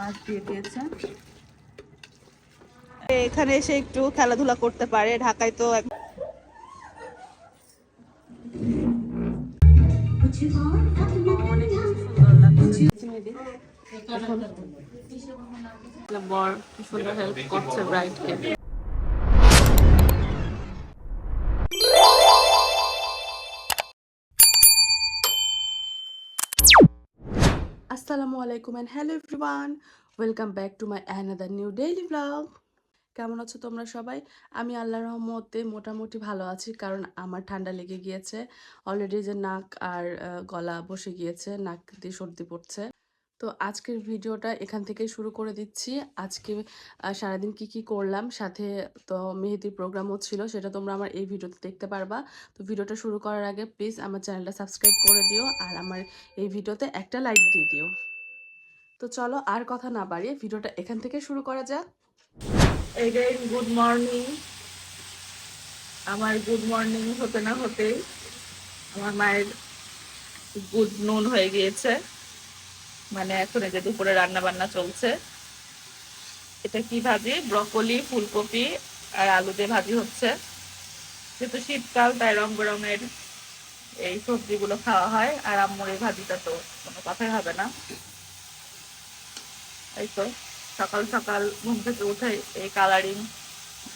মাছ দিয়ে দিয়েছে। এখানে এসে একটু খেলাধুলা করতে পারে ঢাকায় তো এক- সুন্দর বর কি সুন্দর হেল্প করছে ব্রাইডকে আসসালামু আলাইকুম and hello everyone welcome back to my another new daily blog কেমন আছো তোমরা সবাই? আমি আল্লাহর রহমতে মোটামুটি ভালো আছি কারণ আমার ঠান্ডা লেগে গিয়েছে। অলরেডি যে নাক আর গলা বসে গিয়েছে, নাক দিয়ে সর্দি পড়ছে। তো আজকের ভিডিওটা এখান থেকে শুরু করে দিচ্ছি। আজকে সারাদিন কি কি করলাম সাথে তো মেহেদির প্রোগ্রামও ছিল সেটা তোমরা আমার এই ভিডিওতে দেখতে পারবা। তো ভিডিওটা শুরু করার আগে প্লিজ আমার চ্যানেলটা সাবস্ক্রাইব করে দিও আর আমার এই ভিডিওতে একটা লাইক দিয়ে দিও। তো চলো আর কথা না বাড়িয়ে ভিডিওটা এখান থেকে শুরু করা যাক। গুড মর্নিং আমার গুড মর্নিং হতে না হতেই আমার মায়ের গুড নুন হয়ে গিয়েছে। মানে এখন এই যে দুপুরে রান্না বান্না চলছে, এটা কি ভাজি? ব্রকলি, ফুলকপি আর আলু দিয়ে ভাজি হচ্ছে। যেহেতু শীতকাল, তাই রং বেরঙের এই সবজিগুলো খাওয়া হয়। আর আম্মুর এই ভাজিটা তো কোনো কথাই হবে না। এই তো, সকাল সকাল ঘুম থেকে উঠে এই কালারিং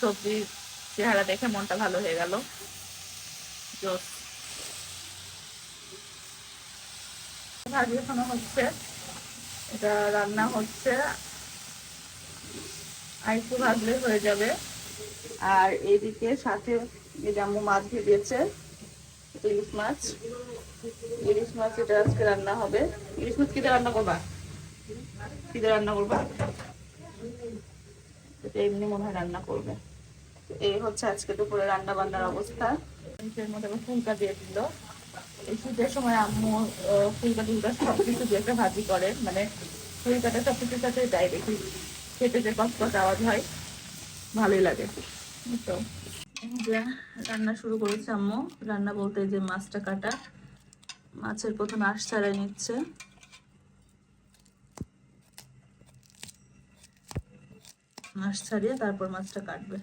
সবজি চেহারা দেখে মনটা ভালো হয়ে গেল। ভাজি এখনও হচ্ছে। এটা রান্না হচ্ছে। আর একটু ভাজলে হয়ে যাবে। আর এইদিকে সাথে আম্মু মাছ ভেজেছে, ইলিশ মাছ। ইলিশ মাছ এটা আজকে রান্না হবে। ইলিশ মাছ কিতে রান্না করবা? কিতে রান্না করবা? এটা এমনি মনে হয় রান্না করবে। এই হচ্ছে আজকে দুপুরে রান্না বান্নার অবস্থা মধ্যে ফুলকা দিয়ে দিল। শীতের সময় আম্মু ফুলকা টুলকা সব কিছু দিয়ে একটা ভাজি করে। মানে ফুলকাটা সব কিছুর সাথে দেয় দেখি খেতে যে কষ্ট আওয়াজ হয়, ভালোই লাগে। তো রান্না শুরু করেছে আম্মু। রান্না বলতে যে মাছটা কাটা। মাছের প্রথম আঁশ ছাড়াই নিচ্ছে। মাছ ছাড়িয়ে তারপর মাছটা কাটবে।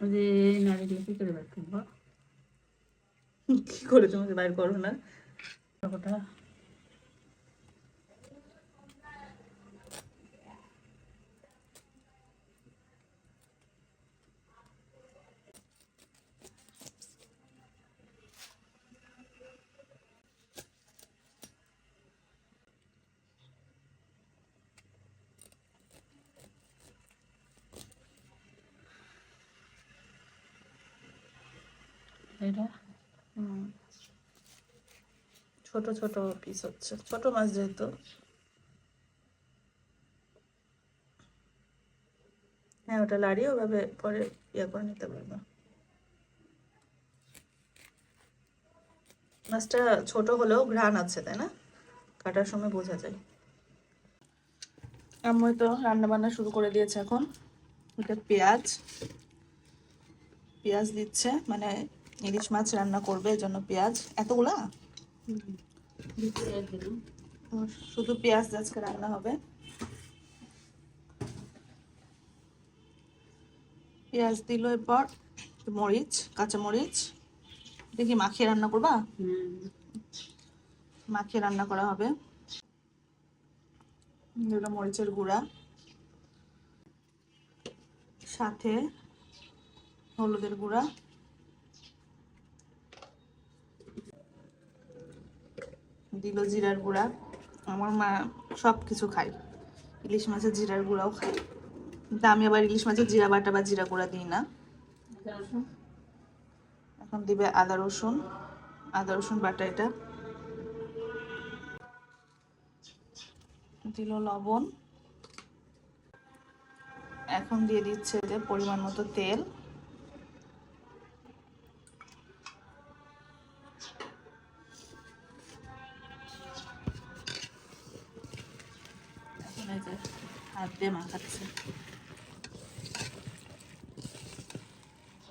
যে নারীগুলো কি করে বের করব কি করে তোমাকে বাইর করো না কথা এটা হুম ছোট ছোট পিস হচ্ছে। ছোট মাছ যেহেতু। হ্যাঁ ওটা লাড়িয়ে ওভাবে পরে ইয়ে করে নিতে পারব। মাছটা ছোট হলেও ঘ্রাণ আছে, তাই না? কাটার সময় বোঝা যায়। আমি তো রান্না বান্না শুরু করে দিয়েছে এখন। এটা পেঁয়াজ পেঁয়াজ দিচ্ছে মানে ইলিশ মাছ রান্না করবে এই জন্য পেঁয়াজ। এতগুলা? শুধু পেঁয়াজ আজকে রান্না হবে। পেঁয়াজ দিল এরপর মরিচ, কাঁচা মরিচ। দেখি মাখিয়ে রান্না করবা? মাখিয়ে রান্না করা হবে। মরিচের গুঁড়া। সাথে হলুদের গুঁড়া। দিল জিরার গুঁড়া। আমার মা সব কিছু খায়। ইলিশ মাছের জিরার গুঁড়াও খায়। কিন্তু আমি আবার ইলিশ মাছের জিরা বাটা বা জিরা গুঁড়া দিই না। এখন দিবে আদা রসুন। আদা রসুন বাটা এটা। দিল লবণ। এখন দিয়ে দিচ্ছে যে পরিমাণ মতো তেল। দিয়ে মাখাচ্ছে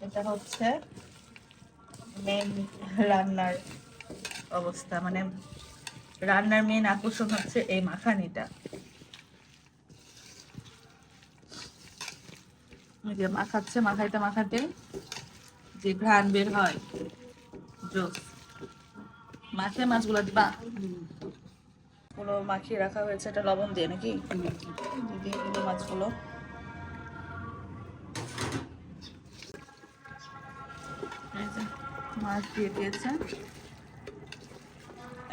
এটা হচ্ছে মেন রান্নার অবস্থা মানে রান্নার মেন আকর্ষণ হচ্ছে এই মাখানিটা। যে মাখাচ্ছে মাখাইতে মাখাতে যে ঘ্রাণ বের হয় জোস। মাছে মাছগুলো দিবা? গুলো মাখিয়ে রাখা হয়েছে এটা লবণ দিয়ে নাকি? দিয়ে দিল মাছগুলো। মাছ দিয়ে দিয়েছে।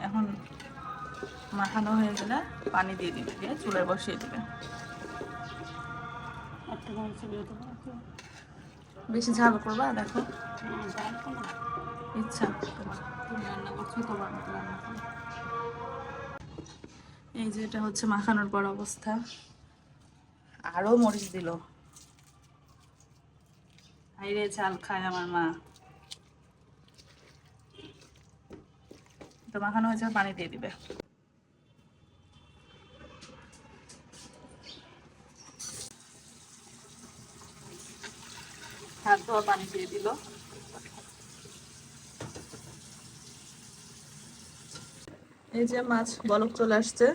এখন মাখানো হয়ে গেলে পানি দিয়ে দিবে দিয়ে চুলায় বসিয়ে দিবে। বেশি ঝাল করবা দেখো। ইচ্ছা তোমার। এই যে এটা হচ্ছে মাখানোর পর অবস্থা। আরও মরিচ দিল। হাইরে চাল খায় আমার মা। তো মাখানো হয়েছে, পানি দিয়ে দিবে। পানি দিয়ে দিল। এই যে মাছ বলক চলে আসছে।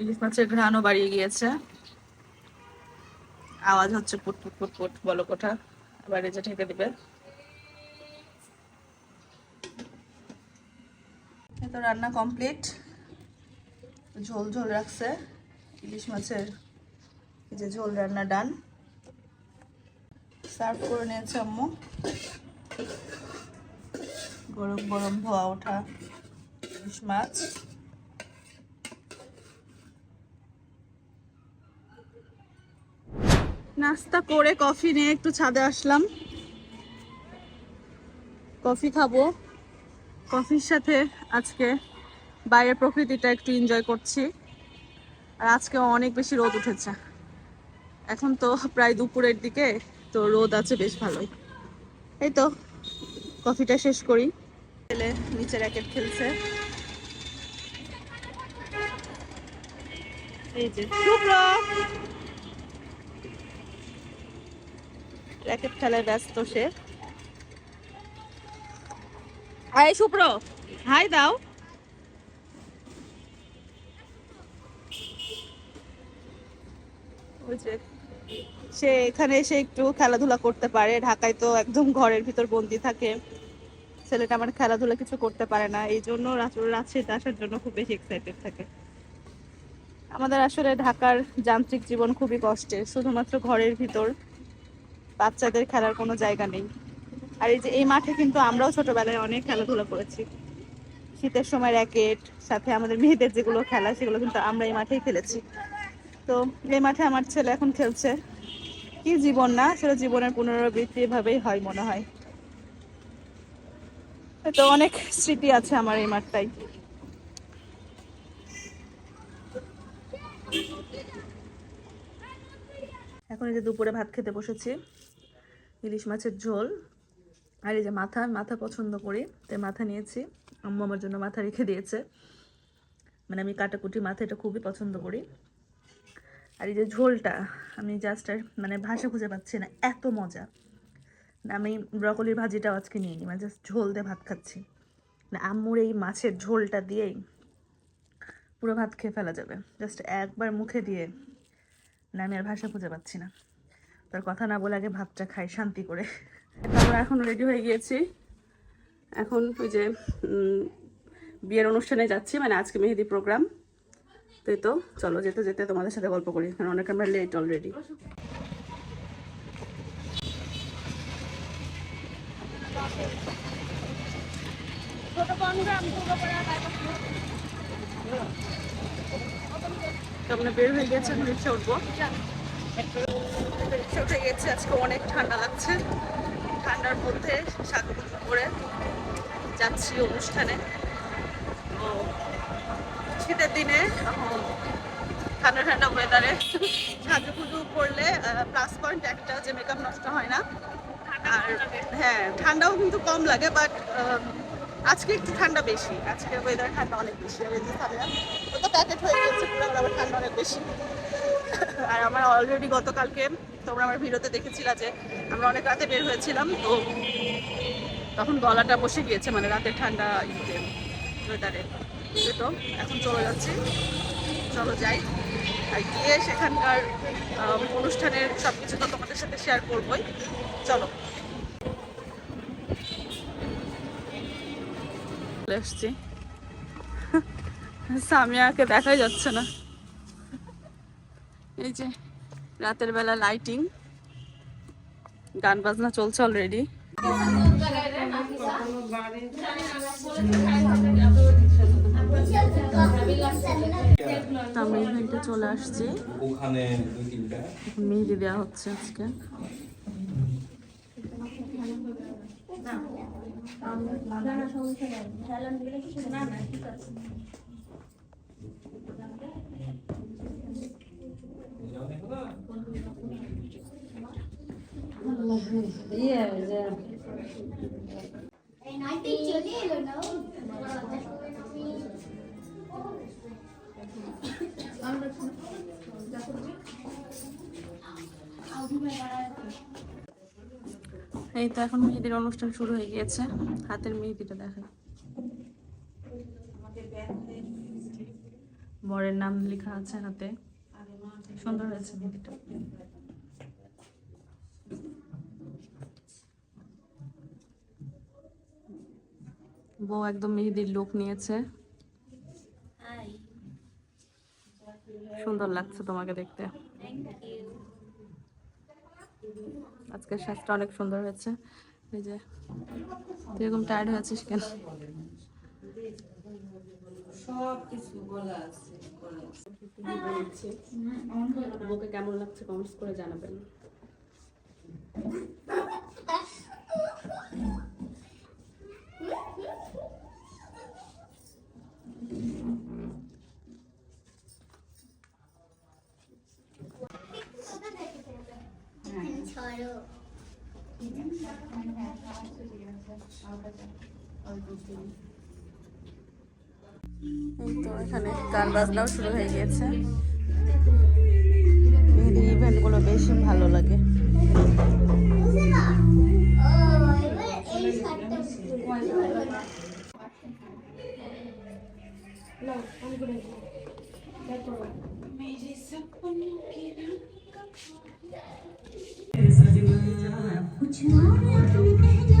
ইলিশ মাছের ঘ্রাণও বাড়িয়ে গিয়েছে। আওয়াজ হচ্ছে পুট পুট পুট পুট বলক ওঠা আবার যে ঢেকে দিবে। তো রান্না কমপ্লিট। ঝোল ঝোল রাখছে। ইলিশ মাছের এই যে ঝোল রান্না ডান। সার্ভ করে নিয়েছে আম্মু। গরম গরম ধোয়া ওঠা ইলিশ মাছ। নাস্তা করে কফি নিয়ে একটু ছাদে আসলাম। কফি খাব। কফির সাথে আজকে বাইরের প্রকৃতিটা একটু এনজয় করছি। আর আজকে অনেক বেশি রোদ উঠেছে। এখন তো প্রায় দুপুরের দিকে, তো রোদ আছে বেশ ভালোই। এই তো, কফিটা শেষ করি। ছেলে নিচে র্যাকেট খেলছে। এই যে, শুভ্র! র্যাকেট খেলায় ব্যস্ত সে। শুভ্র হাই দাও। সে এখানে এসে একটু খেলাধুলা করতে পারে। ঢাকায় তো একদম ঘরের ভিতর বন্দি থাকে। ছেলেটা আমার খেলাধুলা কিছু করতে পারে না। এই জন্য রাজশাহীতে আসার জন্য খুব বেশি এক্সাইটেড থাকে। আমাদের আসলে ঢাকার যান্ত্রিক জীবন খুবই কষ্টের। শুধুমাত্র ঘরের ভিতর বাচ্চাদের খেলার কোনো জায়গা নেই। আর এই যে এই মাঠে কিন্তু আমরাও ছোটবেলায় অনেক খেলাধুলা করেছি। শীতের সময় র্যাকেট সাথে আমাদের মেয়েদের যেগুলো খেলা, সেগুলো কিন্তু আমরা এই মাঠেই খেলেছি। তো এই মাঠে আমার ছেলে এখন খেলছে। কি জীবন না, সেটা জীবনের পুনরাবৃত্তি এভাবেই হয় মনে হয়। তো অনেক স্মৃতি আছে আমার এই মাঠটাই। এখন এই যে দুপুরে ভাত খেতে বসেছি। ইলিশ মাছের ঝোল। আর এই যে মাথা মাথা পছন্দ করি, তাই মাথা নিয়েছি। আম্মু আমার জন্য মাথা রেখে দিয়েছে। মানে আমি কাটাকুটি মাথা এটা খুবই পছন্দ করি। আর এই যে ঝোলটা, আমি জাস্ট আর মানে ভাষা খুঁজে পাচ্ছি না, এত মজা। না, আমি ব্রকলির ভাজিটাও আজকে নিয়ে নিই মানে জাস্ট ঝোল দিয়ে ভাত খাচ্ছি। না, আম্মুর এই মাছের ঝোলটা দিয়েই পুরো ভাত খেয়ে ফেলা যাবে। জাস্ট একবার মুখে দিয়ে, না, আমি আর ভাষা খুঁজে পাচ্ছি না। তার কথা না বলে আগে ভাতটা খাই, শান্তি করে। তারপর এখন রেডি হয়ে গিয়েছি। এখন ওই যে বিয়ের অনুষ্ঠানে যাচ্ছি মানে আজকে মেহেদি প্রোগ্রাম তো এই তো, চলো যেতে যেতে তোমাদের সাথে গল্প করি, কারণ অনেক আমরা লেট অলরেডি বের হয়ে গেছে এখন রিক্সা উঠবো। উঠে গেছে আজকে অনেক ঠান্ডা লাগছে। ঠান্ডার মধ্যে সাজুগুজু করে যাচ্ছি অনুষ্ঠানে। তো শীতের দিনে ঠান্ডা ঠান্ডা ওয়েদারে সাজুগুজু করলে প্লাস পয়েন্ট একটা যে মেকআপ নষ্ট হয় না। আর হ্যাঁ ঠান্ডাও কিন্তু কম লাগে বাট আজকে একটু ঠান্ডা বেশি। আজকে ওয়েদার ঠান্ডা অনেক বেশি আর এই যে তো প্যাকেট হয়ে গেছে পুরো আবার ঠান্ডা অনেক বেশি। আর আমার অলরেডি গতকালকে তোমরা আমার ভিডিওতে দেখেছিলা যে আমরা অনেক রাতে বের হয়েছিলাম, তো তখন গলাটা বসে গিয়েছে মানে রাতে ঠান্ডা ইতে ওয়েদারে তো, এখন চলে যাচ্ছি। চলো যাই। আর গিয়ে সেখানকার অনুষ্ঠানের সব কিছু তো তোমাদের সাথে শেয়ার করবোই। চলো। চলে এসছি। সামিয়াকে দেখাই যাচ্ছে না। এই যে রাতের বেলা লাইটিং গান বাজনা চলছে অলরেডি আমরা ইভেন্টে চলে আসছি ওখানে দুই তিনটা এখন মেহেদি দেওয়া হচ্ছে আজকে চলে এলো না এই তো এখন মেহেদির অনুষ্ঠান শুরু হয়ে গিয়েছে। হাতের মেহেদিটা দেখে বরের নাম লেখা আছে হাতে। সুন্দর হয়েছে মেহেদিটা। বউ একদম মেহেদির লুক নিয়েছে। সুন্দর লাগছে তোমাকে দেখতে। আজকের সাজটা অনেক সুন্দর হয়েছে। এই যে তুই এরকম টায়ার্ড হয়েছিস কেন? বউকে কেমন লাগছে? কমেন্টস করে জানাবেন ছড়ো এই তো এখানে গান বাজনাও শুরু হয়ে গিয়েছে মেহেদি ইভেন্টগুলো বেশি ভালো লাগে ও এবার এই শার্টটা कुछ और अपने कहना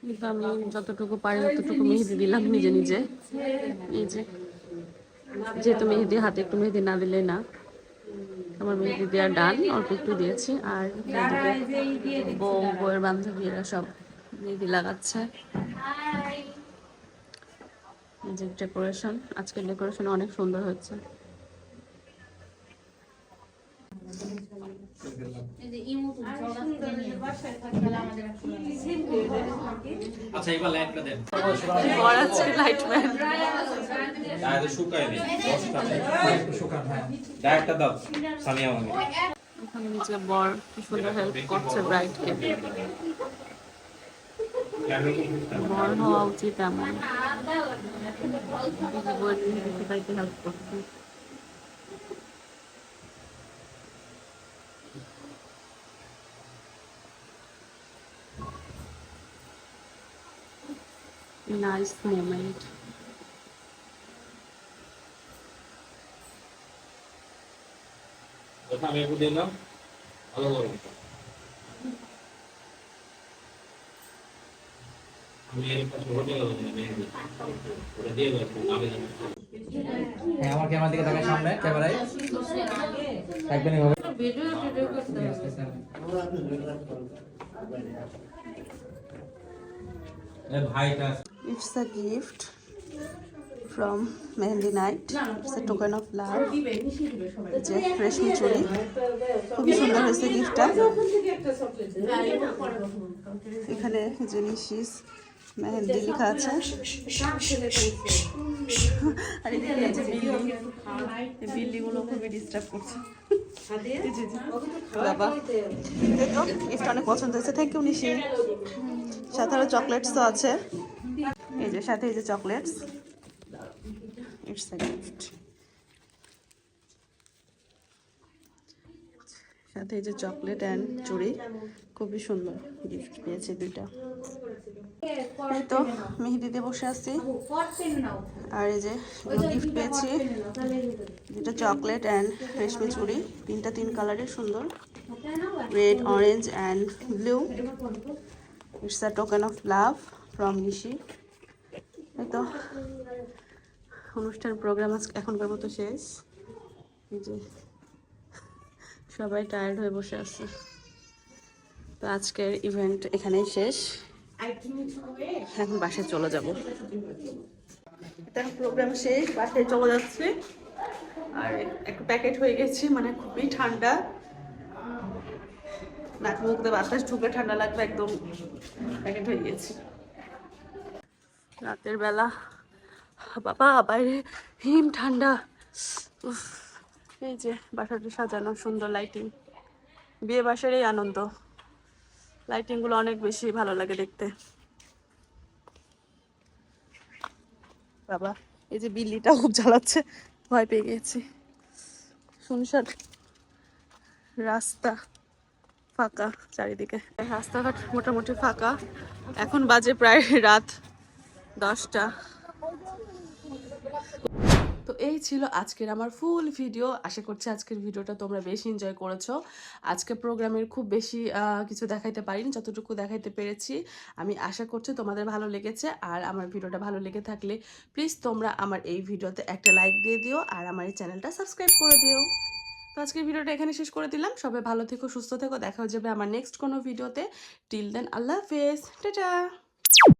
কিন্তু আমি যতটুকু পারি ততটুকু মেহেদি দিলাম নিজে নিজে। এই যে, যেহেতু মেহেদি, হাতে একটু মেহেদি না দিলে না। আমার মেহেদি দেওয়ার ডাল অল্প একটু দিয়েছি। আর বউ, বউয়ের বান্ধবীরা সব মেহেদি লাগাচ্ছে। যে ডেকোরেশন আজকের ডেকোরেশন অনেক সুন্দর হচ্ছে। আচ্ছা এবার লাইটটা দেন। আজকে দাও সামিয়া আমাকে। ওখানে নিচে বর কি সুন্দর হেল্প করছে ব্রাইডকে বর হওয়া উচিত বউয়ের সবাইকে হেল্প moment আমি একটু দিলাম ভালো করে আমি এর পাশে হোটেল মেহেদি ওটা দিয়ে দেবো আমি হ্যাঁ আমার ক্যামেরা দিকে তাকায় সামনে, ক্যামেরায় থাকবেন এভাবে এ ভাইটা It's a gift from Mehendi Night. It's a token of love. যে রেশমি চুড়ি খুবই সুন্দর হয়েছে গিফটটা এখানে যে নিশিস মেহেন্দি লেখা আছে। আর এদিকে এই বিল্লি এই বিল্লিগুলো খুবই ডিস্টার্ব করছে। বাবা। তো অনেক পছন্দ হয়েছে। Thank you Nishi. সাথে আরও চকলেটস তো আছে। এই যে সাথে এই যে চকলেটস ইটস আ গিফট সাথে এই যে চকলেট অ্যান্ড চুড়ি। খুবই সুন্দর গিফট পেয়েছে দুইটা। এই তো মেহেদিতে বসে আছি। আর এই যে গিফট পেয়েছি। দুটো চকলেট অ্যান্ড রেশমি চুড়ি। তিনটা তিন কালারের সুন্দর। Red orange and blue it's a token of love from Nishi এই তো অনুষ্ঠান প্রোগ্রাম এখনকার মতো শেষ। এই যে সবাই টায়ার্ড হয়ে বসে আছে। তো আজকের ইভেন্ট এখানেই শেষ। এখন বাসায় চলে যাব। এখন প্রোগ্রাম শেষ বাসায় চলে যাচ্ছে। আর একটু প্যাকেট হয়ে গেছি মানে খুবই ঠান্ডা। নাক মুখ বাতাস ঢুকে ঠান্ডা লাগবে একদম। প্যাকেট হয়ে গেছি। রাতের বেলা। বাবা বাইরে হিম ঠান্ডা। এই যে বাসাটা সাজানো সুন্দর লাইটিং বিয়ে বাসার এই আনন্দ। লাইটিংগুলো অনেক বেশি ভালো লাগে দেখতে। বাবা, এই যে বিল্লিটা খুব জ্বালাচ্ছে, ভয় পেয়ে গেছি। শুনশান, রাস্তা ফাঁকা চারিদিকে। রাস্তাঘাট মোটামুটি ফাঁকা। এখন বাজে প্রায় রাত দশটা। তো এই ছিল আজকের আমার ফুল ভিডিও আশা করছি আজকের ভিডিওটা তোমরা বেশি এনজয় করেছ। আজকে প্রোগ্রামের খুব বেশি কিছু দেখাইতে পারিনি, যতটুকু দেখাইতে পেরেছি। আমি আশা করছি তোমাদের ভালো লেগেছে। আর আমার ভিডিওটা ভালো লেগে থাকলে প্লিজ তোমরা আমার এই ভিডিওতে একটা লাইক দিয়ে দিও। আর আমার এই চ্যানেলটা সাবস্ক্রাইব করে দিও। তো আজকের ভিডিওটা এখানে শেষ করে দিলাম। সবাই ভালো থেকো, সুস্থ থেকো। দেখা হয়ে যাবে আমার নেক্সট কোনো ভিডিওতে টিল দেন আল্লাহ হাফেজ। টাটা!